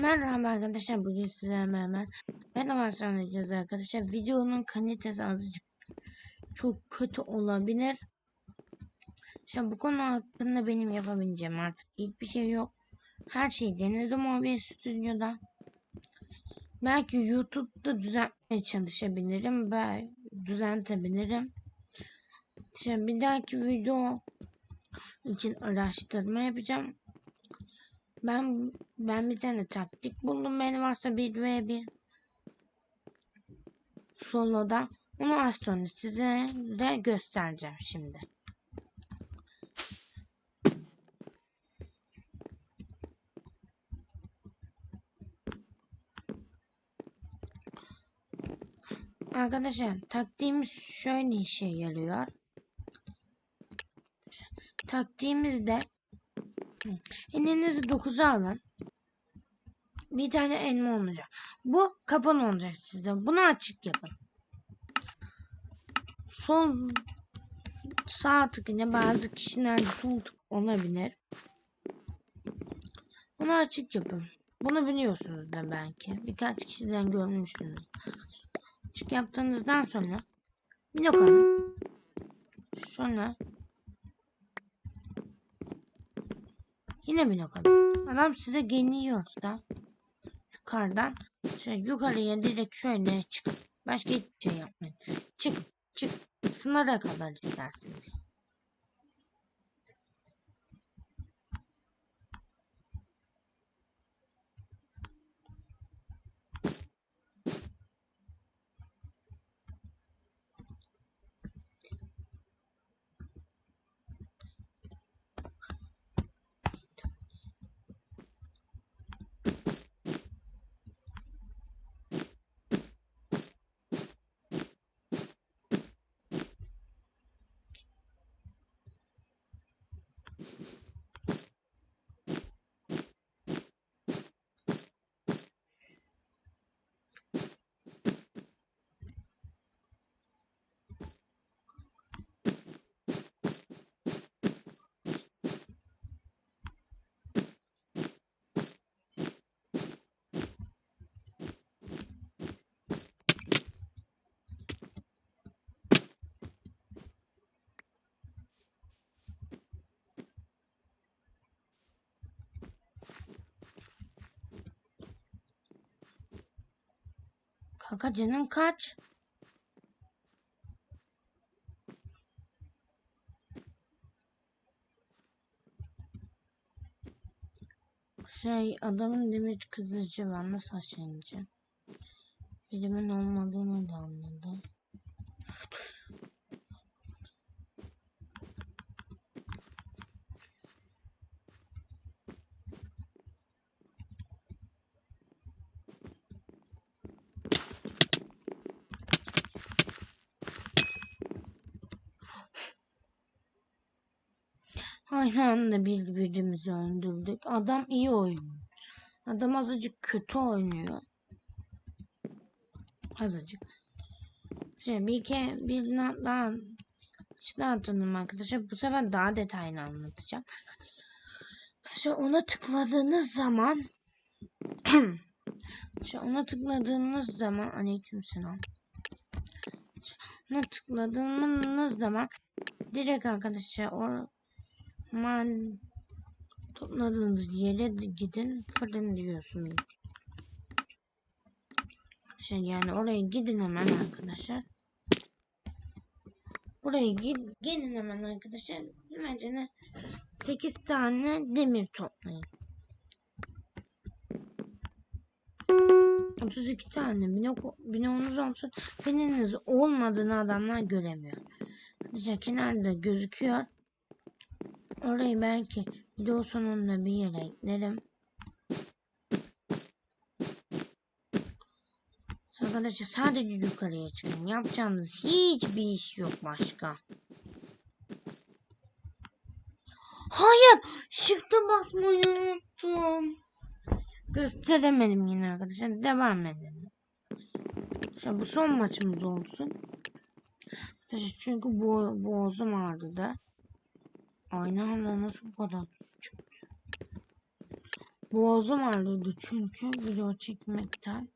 Merhaba arkadaşlar bugün sizlerle beraber ben başlayacağız arkadaşlar. Videonun kalitesi azıcık çok kötü olabilir. Şimdi bu konu hakkında benim yapabileceğim artık hiçbir şey yok. Her şeyi denedim o bir stüdyoda. Belki YouTube'da düzeltmeye çalışabilirim belki düzeltebilirim. Şimdi bir dahaki video için araştırma yapacağım ben ben bir tane taktik buldum. Benim varsa bir ve bir soloda. Onu az size de göstereceğim şimdi. Arkadaşlar taktiğimiz şöyle işe yarıyor. Taktiğimizde elinizi 9'a alın. Bir tane elma olacak. Bu kapalı olacak size. Bunu açık yapın. Sol sağ tık yine bazı kişilerde sol tık olabilir. Bunu açık yapın. Bunu biliyorsunuz da belki. Birkaç kişiden görmüşsünüz. Açık yaptığınızdan sonra blok alın. Sonra yine blok alın. Adam size geliyorsa yukarıdan şöyle yukarıya direkt şöyle çıkın. Başka hiçbir şey yapmayın. Çık, çık. Sınıra kadar isterseniz. Kanka canın kaç? Şey adamın demir kızıcı var nasıl aşağı ineceğim? Olmadığını da anladı. Aynı anda birbirimizi öldürdük. Adam iyi oynuyor. Adam azıcık kötü oynuyor. Azıcık. Şimdi bir ke bir daha işte atladım arkadaşlar. Bu sefer daha detaylı anlatacağım. Şimdi ona tıkladığınız zaman Şimdi ona tıkladığınız zaman aleykümselam. Ona tıkladığınız zaman direkt arkadaşlar o Man topladığınız yere gidin fırın diyorsunuz. Şey yani oraya gidin hemen arkadaşlar. Buraya gid gelin hemen arkadaşlar. Hemen 8 tane demir toplayın. 32 tane bloğunuz olsun. Beniniz olmadığını adamlar göremiyor. Arkadaşlar kenarda gözüküyor. Orayı belki video sonunda bir yere eklerim. Arkadaşlar sadece yukarıya çıkın. Yapacağınız hiçbir iş yok başka. Hayır! Shift'e basmayı unuttum. Gösteremedim yine arkadaşlar. Devam edelim. Şimdi bu son maçımız olsun. Arkadaşlar çünkü bu boğazım ağrıdı da. Aynı anda nasıl bu kadar çıktı? Boğazım ağrıyordu çünkü video çekmekten.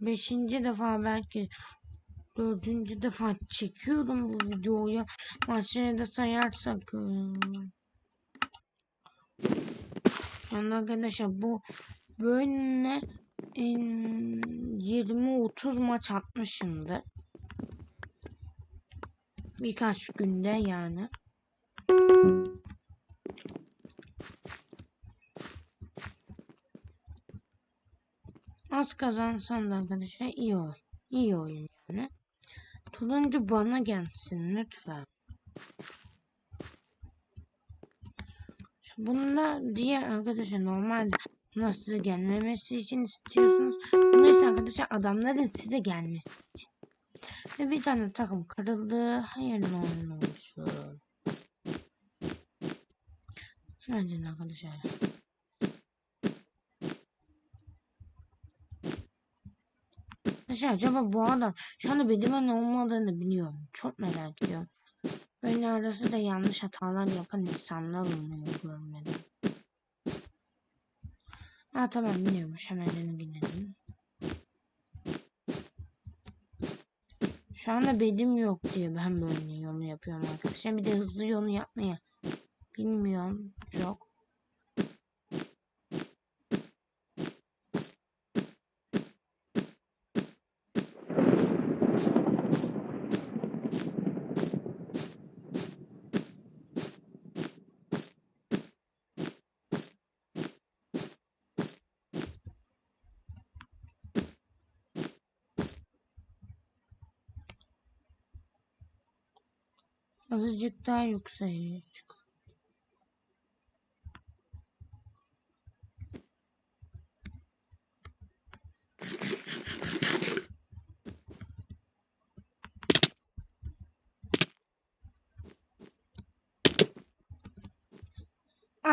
Beşinci defa belki dördüncü defa çekiyorum bu videoyu. Maçları da sayarsak. ıı, Şu anda arkadaşlar bu böyle 20-30 maç atmışımdır. Birkaç günde yani. Az kazansam da arkadaşlar iyi oyun. İyi oyun yani. Turuncu bana gelsin lütfen. Bunlar diye arkadaşlar normalde bunlar size gelmemesi için istiyorsunuz. Bunlar ise arkadaşlar adamların size gelmesi için. Ve bir tane takım kırıldı. Hayırlı oyun olsun. Hadi arkadaşlar. Arkadaşlar acaba bu adam şu anda Bedimen olmadığını biliyorum. Çok merak ediyorum. Böyle arası da yanlış hatalar yapan insanlar oluyor görmedim. Ha tamam biliyormuş hemen gidelim. Şu anda bedim yok diye ben böyle yolu yapıyorum arkadaşlar. Bir de hızlı yolu yapmaya bilmiyorum çok. Azıcık daha yükseğe çık.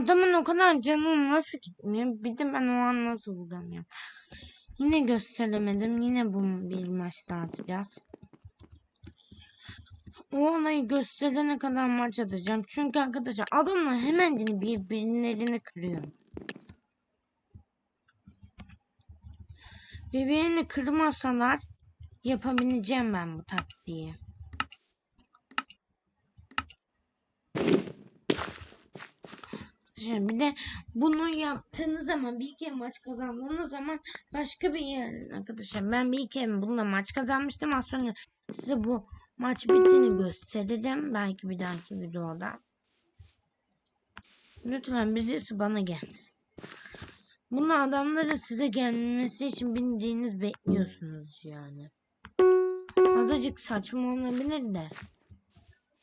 Adamın o kadar canı nasıl gitmiyor? Bir de ben o an nasıl vuramıyorum. Yine gösteremedim. Yine bu bir maç daha atacağız. O olayı gösterene kadar maç atacağım. Çünkü arkadaşlar adamlar hemen birbirlerini kırıyor. Birbirini kırmasalar yapabileceğim ben bu taktiği. Şimdi bir de bunu yaptığınız zaman bir kere maç kazandığınız zaman başka bir yer arkadaşlar ben bir kere bununla maç kazanmıştım az sonra size bu maç bittiğini göstereceğim belki bir dahaki videoda. Lütfen birisi bana gelsin. Bunu adamların size gelmesi için bildiğiniz bekliyorsunuz yani. Azıcık saçma olabilir de.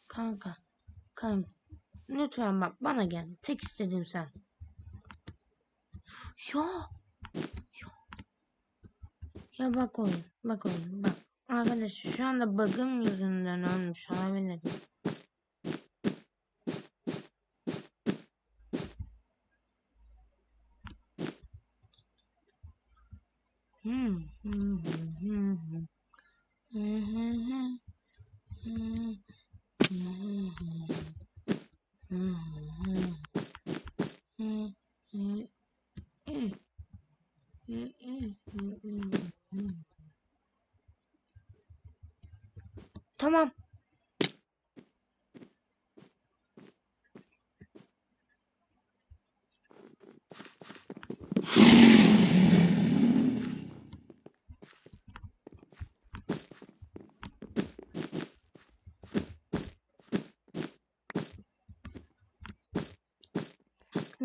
Kanka. Kanka. Lütfen bak bana gel. Tek istediğim sen. Ya. Ya. Ya bak oyun. Bak oyun. Bak. Arkadaşlar şu anda bug'ım yüzünden olmuş olabilir.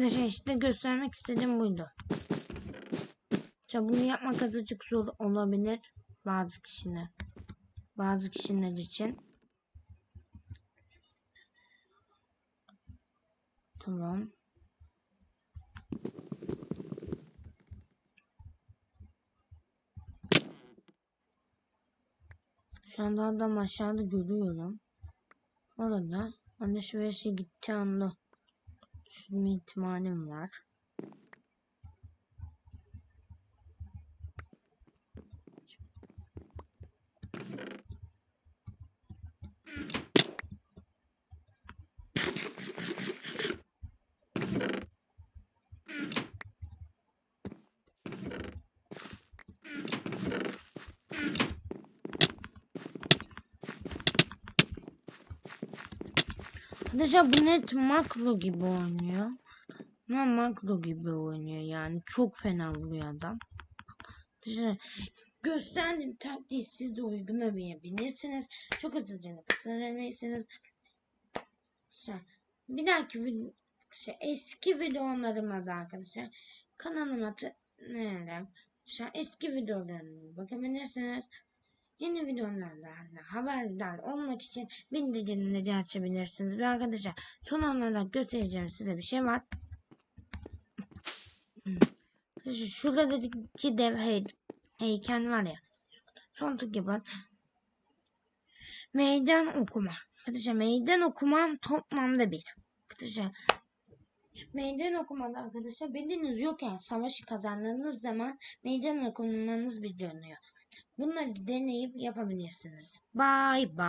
Arkadaşlar işte göstermek istediğim buydu. İşte bunu yapmak azıcık zor olabilir bazı kişiler. Bazı kişiler için. Tamam. Şu anda adam aşağıda görüyorum. Orada alışverişe gitti anda düşünme ihtimalim var. Arkadaşlar bu net makro gibi oynuyor. Ne makro gibi oynuyor yani. Çok fena vuruyor adam. Arkadaşlar gösterdiğim taktiği siz de uygulayabilirsiniz. Çok hızlıca kısabilirsiniz. Arkadaşlar, Bir dahaki video, şey, eski videolarıma da arkadaşlar kanalıma tıklayarak eski videolarıma bakabilirsiniz. Yeni videolardan da haberdar olmak için bildirimleri açabilirsiniz. Ve arkadaşlar son olarak göstereceğim size bir şey var. Şuradaki dev hey heykel var ya. Son tık yapın. Meydan okuma. Arkadaşlar meydan okuma toplamda bir. Arkadaşlar meydan okumada arkadaşlar bedeniz yokken savaşı kazandığınız zaman meydan okumanız biliniyor. Bunları deneyip yapabilirsiniz. Bye bye.